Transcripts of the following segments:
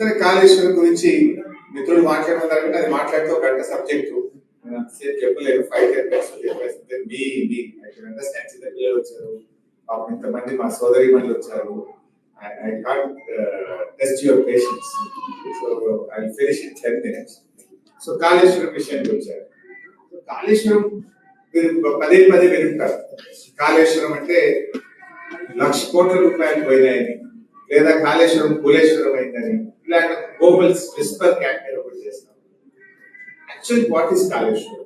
సరే కాళేశ్వరం గురించి మిత్రులు మాట్లాడుతున్నారు అది మాట్లాడితే ఒక గంట సబ్జెక్టు చెప్పలేను ఫైవ్ టెన్ మినిట్స్ మీ మీ అండర్స్టాండ్ చిన్న పిల్లలు వచ్చారు. పాపం ఇంతమంది మా సోదరి మనులు వచ్చారు. I can't test your patience so I finish in ten minutes so Kaleshwaram విషయానికి వచ్చారు. కాళేశ్వరం పదే పదే వింటారు కాళేశ్వరం అంటే లక్ష కోట్ల రూపాయలు పోయినాయని లేదా కాళేశ్వరం కులేశ్వరం అయిందని ఇలాంటి గోబల్స్ విస్పర్ క్యాంపెయిన్ ఒకటి చేస్తాం యాక్చువల్ వాట్ ఈస్ కాళేశ్వరం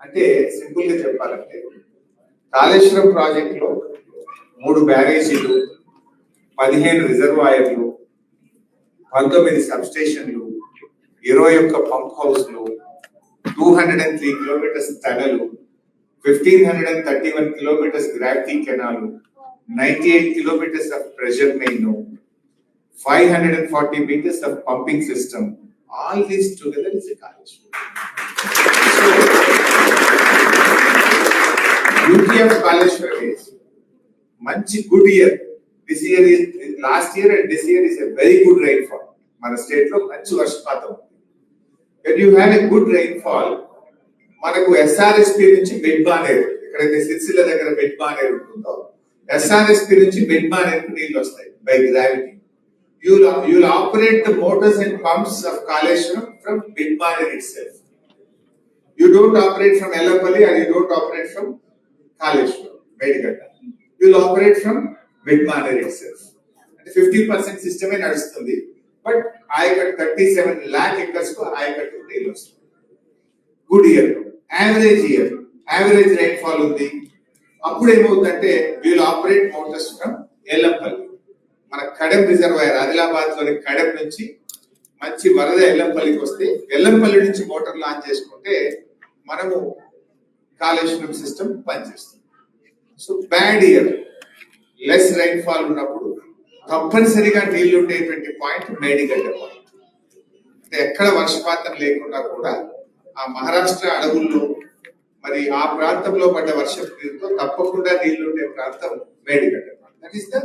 అంటే సింపుల్గా చెప్పాలంటే కాళేశ్వరం ప్రాజెక్ట్లో మూడు బ్యారేజీలు పదిహేను రిజర్వాయర్లు పంతొమ్మిది సబ్ స్టేషన్లు ఇరవై ఒక్క పంప్ హౌస్లు two hundred and three kilometres తడలు fifteen hundred and thirty one kilometres gravity canal ninety eight kilometres of pressure main five hundred and forty system. All pumping system all a college. Is Kaleshwaram beauty of Kaleshwaram is మంచి good year this year is last year and this year is a very good rainfall మన స్టేట్లో మంచి వర్షపాతం ఉంది. When you have a good rainfall మనకు SRSP నుంచి mid Manair ఎక్కడైతే సిరిసిల్ల దగ్గర మిడ్ బానేరు ఉంటుందో ఎస్ఆర్ఎస్పి నుంచి మిడ్ బానేరు నీళ్ళు వస్తాయి. By gravity you you operate the motors and pumps of Kaleshwaram from mid Manair you don't operate from Yellampalli and you don't operate from Kaleshwaram Medigadda you operate from mid Manair అంటే fifty percent సిస్టమే నడుస్తుంది. But ayacut thirty seven lakh ఎకర్స్కు ఆయకట్టు నీళ్ళు వస్తుంది. Good year average year average rainfall ఉంది. అప్పుడు ఏమవుతుందంటే వీళ్ళు ఆపరేట్ మోటార్స్ ఫ్రమ్ ఎల్లంపల్లి మన కడెం రిజర్వాయర్ ఆదిలాబాద్లోని కడెం నుంచి మంచి వరద ఎల్లంపల్లికి వస్తే ఎల్లంపల్లి నుంచి మోటార్ లాంచ్ చేసుకుంటే మనము కాళేశ్వరం సిస్టమ్ పనిచేస్తుంది. So bad year less rainfall ఉన్నప్పుడు తప్పనిసరిగా నీళ్ళు ఉండేటువంటి పాయింట్ మేడిగడ్డ పాయింట్ అంటే ఎక్కడ వర్షపాతం లేకుండా కూడా ఆ మహారాష్ట్ర అడవుల్లో మరి ఆ ప్రాంతంలో పడ్డ వర్షం నీరుతో తప్పకుండా నీళ్ళు ఉండే ప్రాంతం మేడిగడ్డ దట్ ఈస్ ద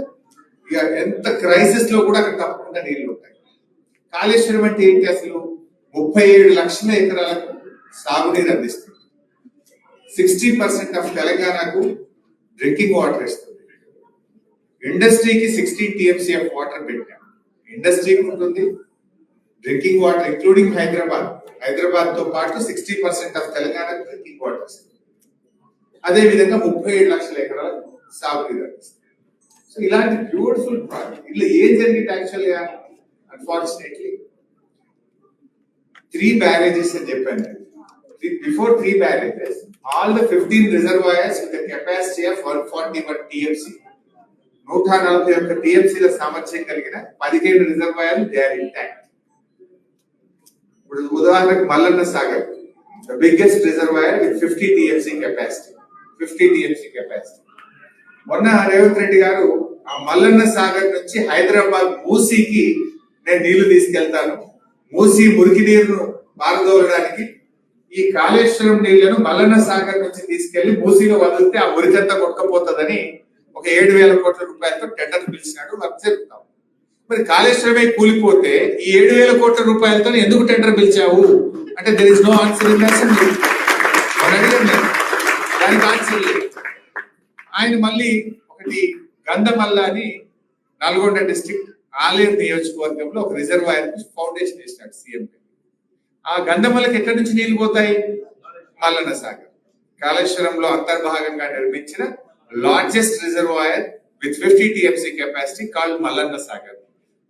ఇక ఎంత క్రైసిస్లో కూడా అక్కడ తప్పకుండా నీళ్ళు ఉంటాయి. కాళేశ్వరం అంటే ఏంటి అసలు? ముప్పై ఏడు లక్షల ఎకరాలకు సాగునీరు అందిస్తుంది. సిక్స్టీ పర్సెంట్ ఆఫ్ తెలంగాణకు డ్రింకింగ్ వాటర్ ఇస్తుంది. ఇండస్ట్రీకి సిక్స్టీ టీఎంసీ ఆఫ్ వాటర్ పెట్టాం. ఇండస్ట్రీకి ఉంటుంది డ్రింకింగ్ వాటర్ ఇంక్లూడింగ్ హైదరాబాద్. హైదరాబాద్తో పాటు sixty percent of Telangana drinking water ఇస్తుంది. అదే విధంగా ముప్పై ఏడు లక్షల ఎకరాలకు సాగునీరు అందిస్తుంది. సో ఇలాంటి బ్యూటిఫుల్ ప్రాజెక్ట్ ఇట్లా ఏం జరిగింది యాక్చువల్గా అన్ఫార్చునేట్లీ త్రీ బ్యారేజెస్ అని చెప్పాను. Before three barrages all the fifteen reservoirs with capacity of one forty one TMC నూట నలభై ఒక్క టీఎంసీల సామర్థ్యం కలిగిన పదిహేను రిజర్వాయర్లు దే ఆర్ ఇంటాక్ట్ ఇప్పుడు ఉదాహరణకు Mallanna Sagar the biggest reservoir with fifty TMC capacity fifty TMC capacity మొన్న రేవంత్ రెడ్డి గారు ఆ మల్లన్న సాగర్ నుంచి హైదరాబాద్ మూసీకి నేను నీళ్ళు తీసుకెళ్తాను. మూసీ మురికి నీరును పారదోలడానికి ఈ కాళేశ్వరం నీళ్ళను మల్లన్న సాగర్ నుంచి తీసుకెళ్ళి మూసీలో వదిలితే ఆ మురికంతా కొట్టుకపోతుందని ఒక ఏడు వేల కోట్ల రూపాయలతో టెండర్ పిలిచినాడు వర్క్ జరుగుతాం మరి కాళేశ్వరమే కూలిపోతే ఈ ఏడు వేల కోట్ల రూపాయలతో ఎందుకు టెండర్ పిలిచావు? అంటే there is no answer in దానికి ఆన్సర్ ఆయన మళ్ళీ ఒకటి గంధమల్ల అని నల్గొండ డిస్ట్రిక్ట్ ఆలేరు నియోజకవర్గంలో ఒక రిజర్వాయర్ ఫౌండేషన్ వేసినాడు సీఎం ఆ గంధమల్లకి ఎక్కడి నుంచి నీళ్ళు పోతాయి? మల్లన సాగర్. కాళేశ్వరంలో అంతర్భాగంగా నిర్మించిన largest reservoir with fifty TMC capacity called Mallanna Sagar.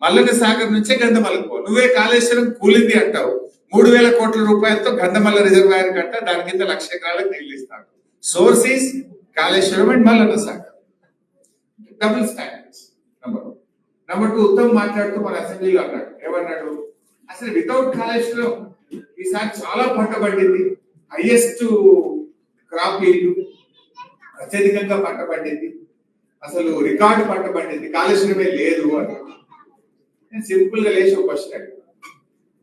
Mallanna Sagar నుంచే గంధమల్లకు పో. నువ్వే కాళేశ్వరం కూలింది అంటావు. మూడు వేల కోట్ల రూపాయలతో గంధమల్ల రిజర్వాయర్ కట్ట దాని కింద లక్ష ఎకరాలకు నీళ్ళు ఇస్తాడు. Source is Kaleshwaram and Mallanna Sagar. Double standards number one number two Uttam మాట్లాడుతూ మన అసెంబ్లీలో అన్నాడు. ఏమన్నాడు? అసలు వితౌట్ కాళేశ్వరం ఈసారి చాలా పంట పండింది. హైయెస్ట్ క్రాప్ ఇల్లు అత్యధికంగా పంట పండింది. అసలు రికార్డు పంట పండింది. కాళేశ్వరమే లేదు అని. నేను సింపుల్గా లేచి ఒక క్వశ్చన్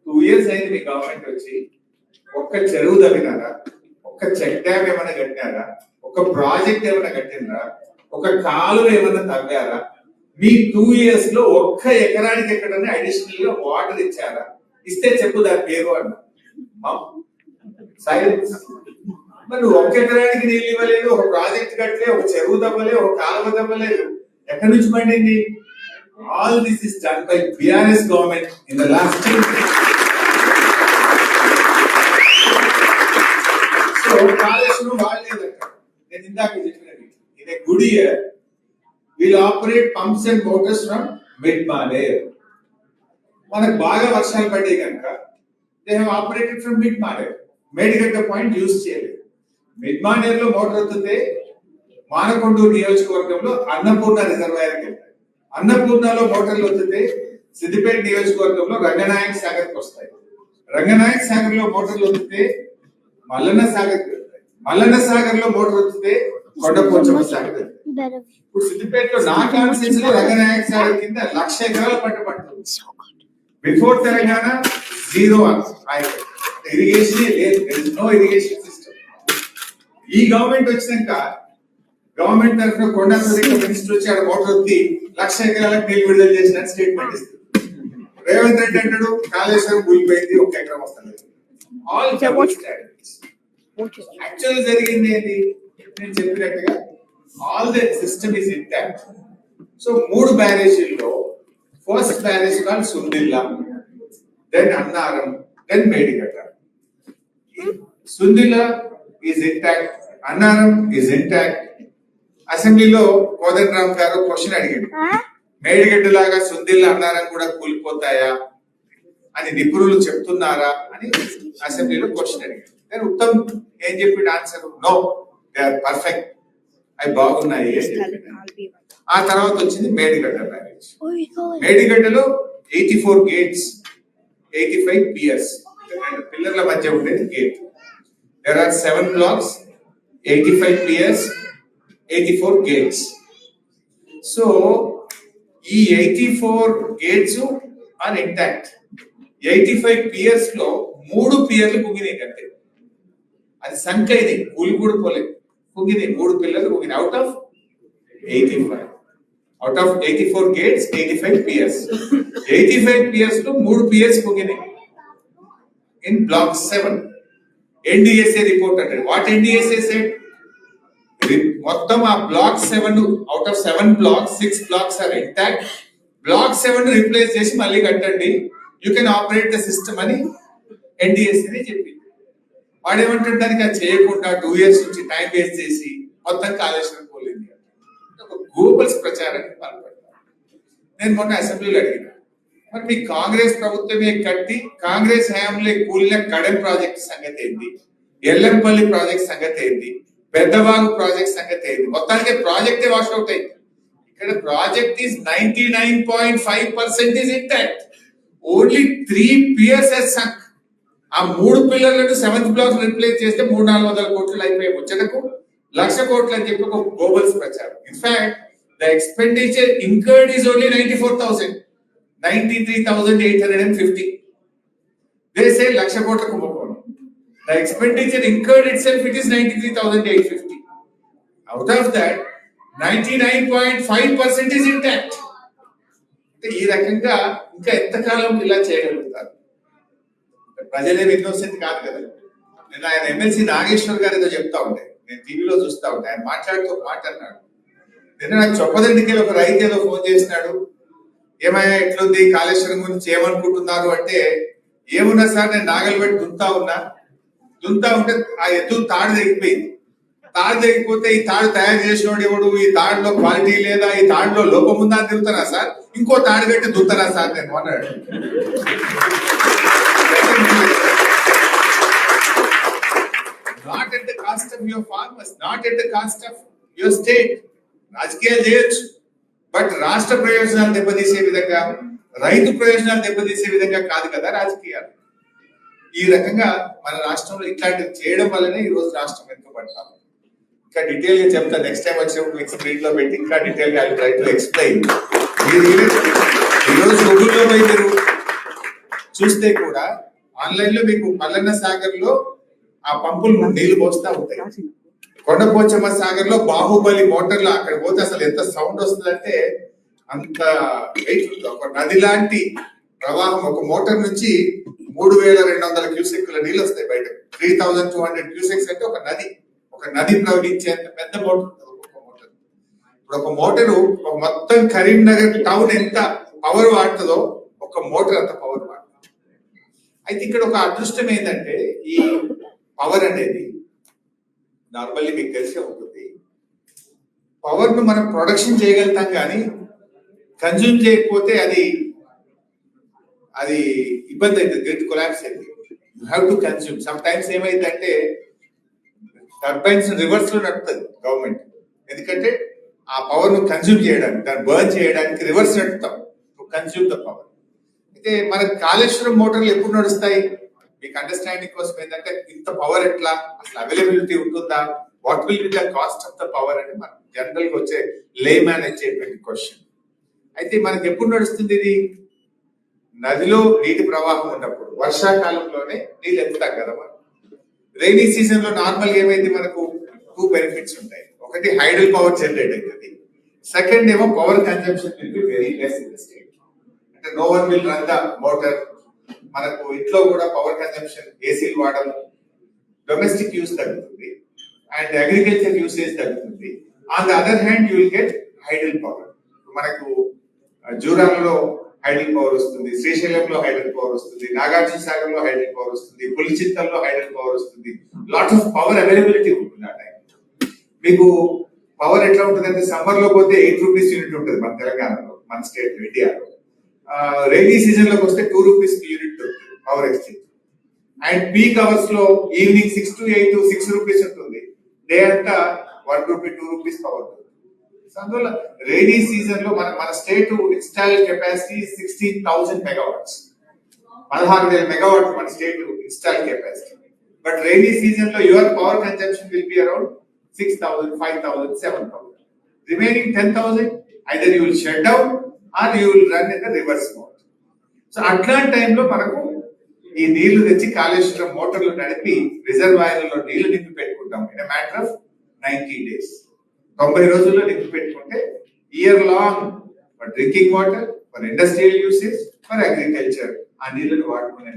టూ ఇయర్స్ అయింది మీ గవర్నమెంట్ వచ్చి. ఒక్క చెరువు తవ్వినారా? ఒక చెక్ డ్యామ్ ఏమైనా కట్టారా? ఒక ప్రాజెక్ట్ ఏమైనా కట్టినరా ఒక కాలువ ఏమైనా తవ్వారా? మీ టూ ఇయర్స్లో ఒక్క ఎకరానికి ఎక్కడైనా అడిషనల్గా వాటర్ ఇచ్చారా? ఇస్తే చెప్పు దాని పేరు అన్న. సైలెన్స్. మరి ఒక్క ఎకరానికి నీళ్ళు ఇవ్వలేదు ఒక ప్రాజెక్ట్ కట్టలే ఒక చెరువు దవ్వలే ఒక కాలువ దవ్వలేదు ఎక్కడి నుంచి పండింది? All this is done by BRS government in the last so Kaleshwaram వాడలేదట నేను ఇందాక చెప్పినది in will operate pumps and operate from mid-Maner. మనకు బాగా వర్షాలు పడ్డాయి కనుక they have operated from mid Manair Medigadda point use చేయలేదు. మిడ్ మానేర్లో మోటార్ వస్తే మానకొండూరు నియోజకవర్గంలో అన్నపూర్ణ రిజర్వాయర్కి వెళ్తాయి. అన్నపూర్ణలో మోటార్లు వస్తే సిద్దిపేట నియోజకవర్గంలో రంగనాయక్ సాగర్కి వస్తాయి. రంగనాయక్ సాగర్లో మోటార్లు వస్తే మల్లన్న సాగర్ మల్లన్న సాగర్లో మోటార్ వస్తే కొండపోచమ్మ సాగర్ ఇప్పుడు సిద్దిపేటలో నా కాన్స్టిట్యూన్సీ లో రంగనాయక సాగర్ కింద లక్ష ఎకరాల పంట పడుతుంది. బిఫోర్ తెలంగాణ జీరో ఇరిగేషన్ లేదు. నో ఇరిగేషన్ సిస్టమ్ ఈ గవర్నమెంట్ వచ్చినాక గవర్నమెంట్ తరఫున కొండ మినిస్టర్ వచ్చి ఆడ మోటార్ వచ్చి లక్ష ఎకరాలకు నీళ్ళు విడుదల చేసిన స్టేట్మెంట్ ఇస్తుంది. రేవంత్ రెడ్డి అంటాడు కాళేశ్వరం కూలిపోయింది ఒక ఎకరం వస్తుంది ఆల్ యాక్చువల్ జరిగింది ఏంటి? నేను చెప్పినట్టుగా all the system is intact so మూడు బ్యారేజీల్లో first barrage call Sundilla then Annaram then Medigadda Sundilla is intact Annaram is intact అసెంబ్లీలో కోదండ రామ్ గారు క్వశ్చన్ అడిగాడు. మేడిగడ్డ లాగా సుందిల్లా అన్నారం కూడా కూలిపోతాయా? అని నిపుణులు చెప్తున్నారా అని అసెంబ్లీలో క్వశ్చన్ అడిగాడు. నేను ఉత్తమ్ ఏం చెప్పిన answer no they are perfect అవి బాగున్నాయి. ఆ తర్వాత వచ్చింది Medigadda barrage మేడిగడ్డలో eighty four gates eighty five piers రెండు పిల్లర్ల మధ్య ఉండేది gate there are seven blocks eighty five piers eighty four gates so ఈ eighty four gates are intact eighty five పియర్స్లో మూడు పియర్లు కుంగినాయి కంటే అది సంఖ్య ఇది. కూలి కూడా పోలేదు కుంగినాయి మూడు పిల్లలు కుంగినాయి out of eighty five out of eighty four gates eighty five piers eighty five పియర్స్లో మూడు piers కుంగినాయి in block seven NDSA report అంటే వాట్ ఎన్డిఎస్ఏ సెట్ మొత్తం ఆ block seven out of seven blocks six blocks are intact block seven replace చేసి మళ్ళీ కట్టండి. You can operate the system అని NDSA చెప్పింది వాడు ఏమంటాడు దానికి అది చేయకుండా టూ ఇయర్స్ నుంచి టైం వేస్ట్ చేసి మొత్తం కాళేశ్వరం పోలేదు ఒక గోబల్స్ ప్రచారానికి పాల్పడతారు నేను మొన్న అసెంబ్లీలో అడిగిన మరి మీ కాంగ్రెస్ ప్రభుత్వమే కట్టి కాంగ్రెస్ హయాంలో కూలిన కడెం ప్రాజెక్ట్ సంగతి ఏంటి? ఎల్లంపల్లి ప్రాజెక్ట్ సంగతి ఏంటి? పెద్దవాగు ప్రాజెక్ట్ సంగతి ఏంది మొత్తానికి ప్రాజెక్టే వాష్ అవుట్ అయింది. ఇక్కడ project is ninety nine point five percent is intact only three piers yes ఆ మూడు పిల్లర్లను సెవెంత్ బ్లాక్ రిప్లేస్ చేస్తే మూడు నాలుగు వందల కోట్లు అయిపోయి ముచ్చటకు. లక్ష కోట్లు అని చెప్పి ఒక గోబల్స్ ప్రచారం. In fact the expenditure incurred is only ninety four thousand ninety three thousand eight hundred and fifty they lakh కోట్ల కుంభకోణం. The expenditure incurred itself it is ninety three thousand eight fifty out of that ninety nine point five percent is intact ఈ రకంగా ఇంకా ఎంతకాలం ఇలా చేయగలుగుతారు? ప్రజలేమి వస్తుంది కాదు కదా. నేను ఆయన ఎమ్మెల్సీ నాగేశ్వర్ గారు ఏదో చెప్తా ఉంటే నేను టీవీలో చూస్తా ఉంటే ఆయన మాట్లాడుతూ మాట్లాడినాడు నిన్న నాకు చొప్పదండికి ఒక రైతు ఏదో ఫోన్ చేసినాడు. ఏమయ్యా ఎట్లుంది? కాళేశ్వరం గురించి ఏమనుకుంటున్నారు అంటే ఏమున్నా సార్ నేను నాగలు పెట్టి దుంతా ఉన్నా. దుంతా ఉంటే ఆ ఎద్దు తాడు తెగిపోయింది. తాడు తెగిపోతే ఈ తాడు తయారు చేసినోడు ఎవడు? ఈ తాడులో క్వాలిటీ లేదా? ఈ తాడులో లోపం ఉందా అని తిరుగుతారా సార్? ఇంకో తాడు పెట్టి దుంతరా సార్? నేను అన్నాడు. Not at the cost of your farmers not at the cost of your state రాజకీయాలు చేయొచ్చు. బట్ రాష్ట్ర ప్రయోజనాలు దెబ్బతీసే విధంగా రైతు ప్రయోజనాలు దెబ్బతీసే విధంగా కాదు కదా రాజకీయాలు. ఈ రకంగా మన రాష్ట్రంలో ఇట్లాంటివి చేయడం వల్లనే ఈ రోజు రాష్ట్రం వెనుకబడతాం. ఇంకా డీటెయిల్గా చెప్తా నెక్స్ట్ టైం వచ్చినప్పుడు స్క్రీన్లో పెట్టి ఇంకా డీటెయిల్గా ట్రై టు ఎక్స్ప్లెయిన్ ఈరోజు ఈ గూగుల్లో పోయి మీరు చూస్తే కూడా ఆన్లైన్లో మీకు మల్లన్న సాగర్లో ఆ పంపులు నీళ్ళు పోస్తా ఉంటాయి. కొండపోచమ్మ సాగర్లో బాహుబలి మోటార్లు అక్కడ పోతే అసలు ఎంత సౌండ్ వస్తుందంటే అంత వెయిట్ ఒక నది లాంటి ప్రవాహం ఒక మోటార్ నుంచి మూడు వేల రెండు వందల క్యూసెక్ల నీళ్ళు వస్తాయి బయట. Three thousand two hundred cusecs అంటే ఒక నది. ఒక నది ప్రవహించేంత పెద్ద మోటార్ ఉంటుంది. మోటార్. ఇప్పుడు ఒక మోటారు మొత్తం కరీంనగర్ టౌన్ ఎంత పవర్ వాడుతుందో ఒక మోటార్ అంత పవర్ వాడుతుంది. అయితే ఇక్కడ ఒక అదృష్టం ఏంటంటే ఈ పవర్ అనేది నార్మల్లీ మీకు తెలిసే ఉంటుంది. పవర్ను మనం ప్రొడక్షన్ చేయగలుగుతాం కానీ కన్జ్యూమ్ చేయకపోతే అది అది ఇబ్బంది అవుతుంది గ్రిడ్ కొలాప్స్ అయింది you have to consume some times ఏమైందంటే టర్బైన్స్ రివర్స్లో నడుపుతుంది గవర్నమెంట్ ఎందుకంటే ఆ పవర్ను కన్జ్యూమ్ చేయడానికి దాన్ని బర్న్ చేయడానికి రివర్స్ నడుపుతాం. కన్స్యూమ్ కన్జ్యూమ్ ద పవర్ అయితే మన కాళేశ్వరం మోటార్లు ఎప్పుడు నడుస్తాయి? మీకు అండర్స్టాండింగ్ కోసం ఏంటంటే ఇంత పవర్ ఎట్లా? అసలు అవైలబిలిటీ ఉంటుందా? What will be the cost of the power అని మనం జనరల్గా వచ్చే లే మ్యాన్ వచ్చేటువంటి క్వశ్చన్ అయితే మనకి ఎప్పుడు నడుస్తుంది ఇది? నదిలో నీటి ప్రవాహం ఉన్నప్పుడు వర్షాకాలంలోనే నీళ్ళు ఎత్తుతాం కదా మనం రైనీ సీజన్లో నార్మల్ ఏమైంది మనకు? టూ బెనిఫిట్స్ ఉంటాయి. ఒకటి హైడల్ పవర్ జనరేట్ అవుతుంది. సెకండ్ ఏమో power consumption will be very less in no one will run the మనకు ఇంట్లో కూడా పవర్ కన్సంప్షన్ ఏసీలు వాడడం డొమెస్టిక్ యూస్ తగ్గుతుంది అండ్ అగ్రికల్చర్ యూసేజ్ తగ్గుతుంది. On the other hand you will get hydel power. మనకు జూరాంలో హైడల్ పవర్ వస్తుంది శ్రీశైలంలో హైడల్ పవర్ వస్తుంది నాగార్జున సాగర్లో హైడల్ పవర్ వస్తుంది పులిచిత్తంలో హైడల్ పవర్ వస్తుంది. లాట్ ఆఫ్ పవర్ అవైలబిలిటీ ఉంటుంది ఆ టైం మీకు పవర్ ఎట్లా ఉంటుంది అంటే సమ్మర్లో పోతే ఎయిట్ రూపీస్ యూనిట్ ఉంటుంది మన తెలంగాణలో మన స్టేట్ ఇండియాలో రైనీ సీజన్లోకి వస్తే టూ రూపీస్ యూనిట్ దొరుకుతుంది పవర్ ఎక్స్చేంజ్. అండ్ పీక్ అవర్స్లో evening six to eight six rupees ఉంటుంది. డే అంతా one rupee two rupees power అందువల్ల రైనీ సీజన్లో మన మన state install capacity sixteen thousand megawatts పదహారు వేల మెగావాట్ మన state install capacity but rainy సీజన్లో your power consumption will be around six thousand five thousand seven thousand remaining ten thousand either you will shut down or you will run in the reverse mode so అట్లాంటి టైంలో మనకు ఈ నీళ్ళు తెచ్చి కాళేశ్వరం మోటార్లు నడిపి రిజర్వాయర్లలో నీళ్ళు నింపి పెట్టుకుంటాం. In matter of ninety days తొంభై రోజుల్లో నింపి పెట్టుకుంటే year long for drinking water for industrial usage for agriculture ఆ నీళ్ళను వాడుకునే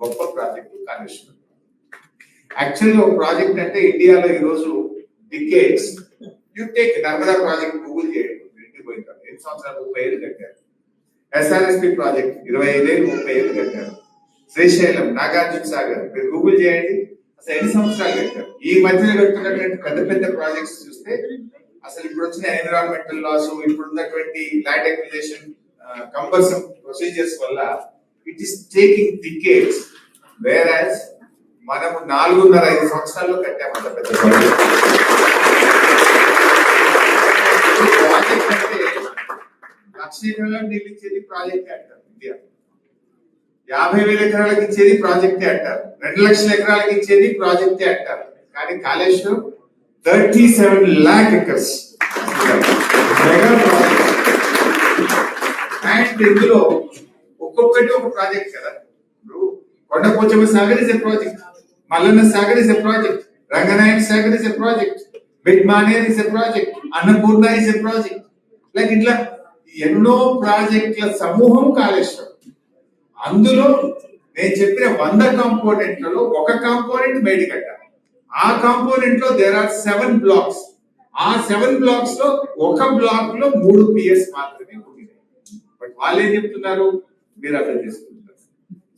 గొప్ప ప్రాజెక్టు కాళేశ్వరం యాక్చువల్గా ఒక ప్రాజెక్ట్ అంటే ఇండియాలో ఈ రోజు decades you take Narmada project Google చేయండి. ఎన్ని సంవత్సరాలు ముప్పై ఏళ్ళు కట్టారు. ఎస్ఆర్ఎస్పి ప్రాజెక్ట్ ఇరవై ఐదేళ్ళు ముప్పై ఏళ్ళు కట్టారు. శ్రీశైలం నాగార్జున సాగర్ మీరు గూగుల్ చేయండి. అసలు ఎన్ని సంవత్సరాలు కట్టారు? ఈ మధ్యలో కట్టుకున్నటువంటి పెద్ద పెద్ద ప్రాజెక్ట్స్ చూస్తే అసలు ఇప్పుడు వచ్చిన ఎన్విరాన్మెంటల్ లాస్ ఇప్పుడు ఉన్నటువంటి ల్యాండ్ అక్విజేషన్ కంపల్సరీ ప్రొసీజర్స్ వల్ల it is taking decades whereas మనము నాలుగున్నర ఐదు సంవత్సరాల్లో కట్టాము అంత పెద్ద ప్రాజెక్ట్ ప్రాజెక్ట్ అంటే లక్ష ఇచ్చేది ప్రాజెక్ట్ అంటారు ఇండియా యాభై వేల ఎకరాలకు ఇచ్చేది ప్రాజెక్టే అంటారు. రెండు లక్షల ఎకరాలకు ఇచ్చేది ప్రాజెక్టే అంటారు. కానీ Kaleshwaram thirty seven lakh acres and ఇందులో ఒక్కొక్కటి ఒక ప్రాజెక్ట్ కదా. ఇప్పుడు Kondapochamma Sagar is a project Mallanna Sagar is a project Ranganayaka Sagar is a project Mid Manair is a project Annapurna is a project like ఇట్లా ఎన్నో ప్రాజెక్టుల సమూహం కాళేశ్వరం. అందులో నేను చెప్పిన వంద కాంపోనెంట్లలో ఒక కాంపోనెంట్ మేడిగడ్డ. ఆ కాంపోనెంట్లో దేర్ ఆర్ సెవెన్ బ్లాక్స్ ఆ సెవెన్ బ్లాక్స్లో ఒక బ్లాక్లో మూడు పిఎస్ మాత్రమే ఉన్నాయి బట్ వాళ్ళు ఏం చెప్తున్నారు? మీరు అర్థం చేసుకుంటారు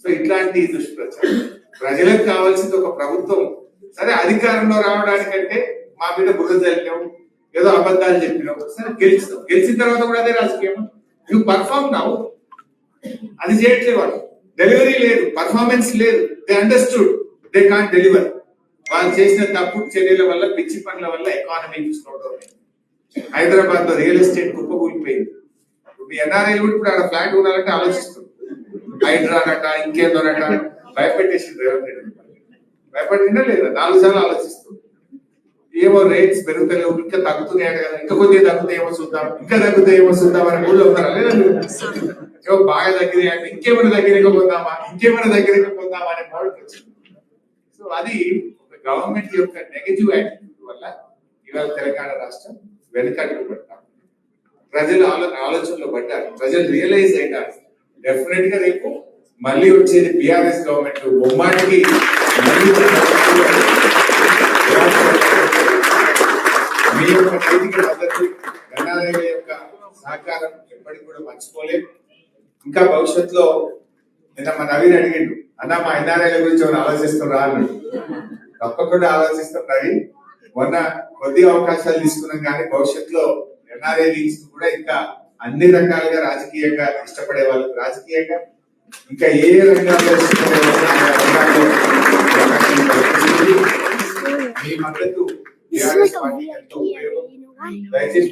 సో ఇట్లాంటి దుష్ప్రచారం. ప్రజలకు కావాల్సింది ఒక ప్రభుత్వం. సరే అధికారంలో రావడానికంటే మా మీద బురద చల్లినాం ఏదో అబద్ధాలు చెప్పినావు సరే గెలిచినాం. గెలిచిన తర్వాత కూడా అదే రాజకీయం. నువ్వు పర్ఫామ్ నావు అది చేయట్లేదు వాళ్ళు. డెలివరీ లేదు. పర్ఫార్మెన్స్ లేదు. They understood they can't deliver వాళ్ళు చేసిన తప్పు చర్యల వల్ల పిచ్చి పనుల వల్ల ఎకానమీ స్లో డౌన్ హైదరాబాద్లో రియల్ ఎస్టేట్ కుప్పకూలిపోయింది. ఇప్పుడు మీ ఎన్ఆర్ఐ కూడా ఇప్పుడు ఆడ ఫ్లాట్ కొనాలంటే ఆలోచిస్తుంది హైడ్రానట ఇంకేందోనట భయపెట్టేసి రేవంత్ రెడ్డి భయపడిందా లేదా? నాలుగు సార్లు ఆలోచిస్తుంది ఏమో రేట్స్ పెరుగుతలేవు ఇంకా తగ్గుతున్నాయి కదా. ఇంకా కొద్దిగా తగ్గుతాయేమో చూద్దాం. ఇంకా తగ్గుతాయేమో చూద్దాం అని ఊళ్ళో ఉన్నారా? ఏమో బాగా తగ్గినాయంటే ఇంకేమైనా దగ్గరగా పొందామా ఇంకేమైనా దగ్గరగా పొందామా అనే మోడల్ వచ్చింది సో అది గవర్నమెంట్ యొక్క నెగటివ్ యాటిట్యూడ్ వల్ల ఇవాళ తెలంగాణ రాష్ట్రం వెనుకడుగు పడతాం ప్రజలు ఆలో ఆలోచనలో పడ్డారు. ప్రజలు రియలైజ్ అయినారు. డెఫినెట్గా రేపు మళ్ళీ వచ్చేది బిఆర్ఎస్ గవర్నమెంట్ బొమ్మాటికి మళ్ళీ మీ యొక్క మద్దతు గణాలయ యొక్క సహకారం ఎప్పటికి కూడా మర్చిపోలేదు ఇంకా భవిష్యత్తులో నిన్న మా నవీన్ అడిగిండు అన్న మా ఎన్ఆర్ఐల గురించి ఎవరు ఆలోచిస్తున్నా అని తప్పకుండా ఆలోచిస్తాం నవీన్. మొన్న కొద్ది అవకాశాలు తీసుకున్నాం కానీ భవిష్యత్తులో ఎన్ఆర్ఐ లీగ్స్ కూడా ఇంకా అన్ని రకాలుగా రాజకీయంగా ఇష్టపడే వాళ్ళు రాజకీయంగా ఇంకా ఏ రంగాల్లో ఇష్టపడే మీ మద్దతు This is like a ఉపయోగం area, you know why? It's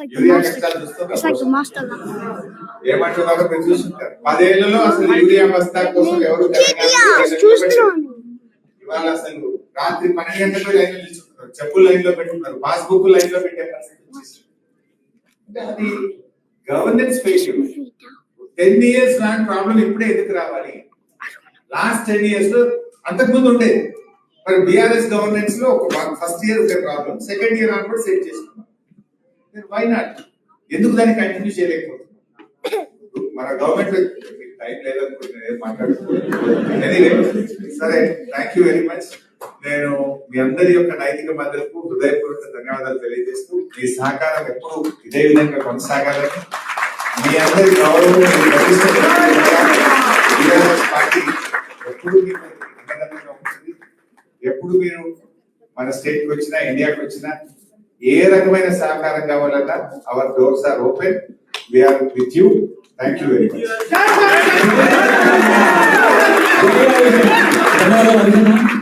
like the master. కష్టాలు చూస్తున్నారు It's like the master చూస్తున్నాను. ఇవాళ అసలు రాత్రి పన్నెండు గంటలకు లైన్లో నిల్చుంటున్నారు. చెప్పులు లైన్లో పెట్టుకున్నారు. పాస్బుక్ లైన్లో పెట్టే పరిస్థితి అది గవర్నెన్స్ ఫెయిల్యూర్. టెన్ ఇయర్స్ లాంటి ప్రాబ్లం ఇప్పుడే ఎందుకు రావాలి? లాస్ట్ టెన్ ఇయర్స్లో అంతకుముందు ఉండేది మరి బిఆర్ఎస్ గవర్నెన్స్లో ఒక ఫస్ట్ ఇయర్ ఉండే ప్రాబ్లం సెకండ్ ఇయర్ అని కూడా సెట్ చేసుకున్నాం. వై నాట్ ఎందుకు దాన్ని కంటిన్యూ చేయలేకపోతున్నాం? మన గవర్నమెంట్ టైం లేదనుకుంటున్నాను మాట్లాడుతున్నాను సరే థ్యాంక్ యూ వెరీ మచ్ నేను మీ అందరి యొక్క నైతిక మద్దతుకు హృదయపూర్వక ధన్యవాదాలు తెలియజేస్తూ మీ సహకారం ఎప్పుడు ఇదే విధంగా కొనసాగాలని మీ అందరి గౌరవం పార్టీ ఎప్పుడు మీకు ఎప్పుడు మీరు మన స్టేట్కి వచ్చినా ఇండియాకి వచ్చినా ఏ రకమైన సహకారం కావాలన్నా our doors are open we are with you thank you very much ధన్యవాదాలు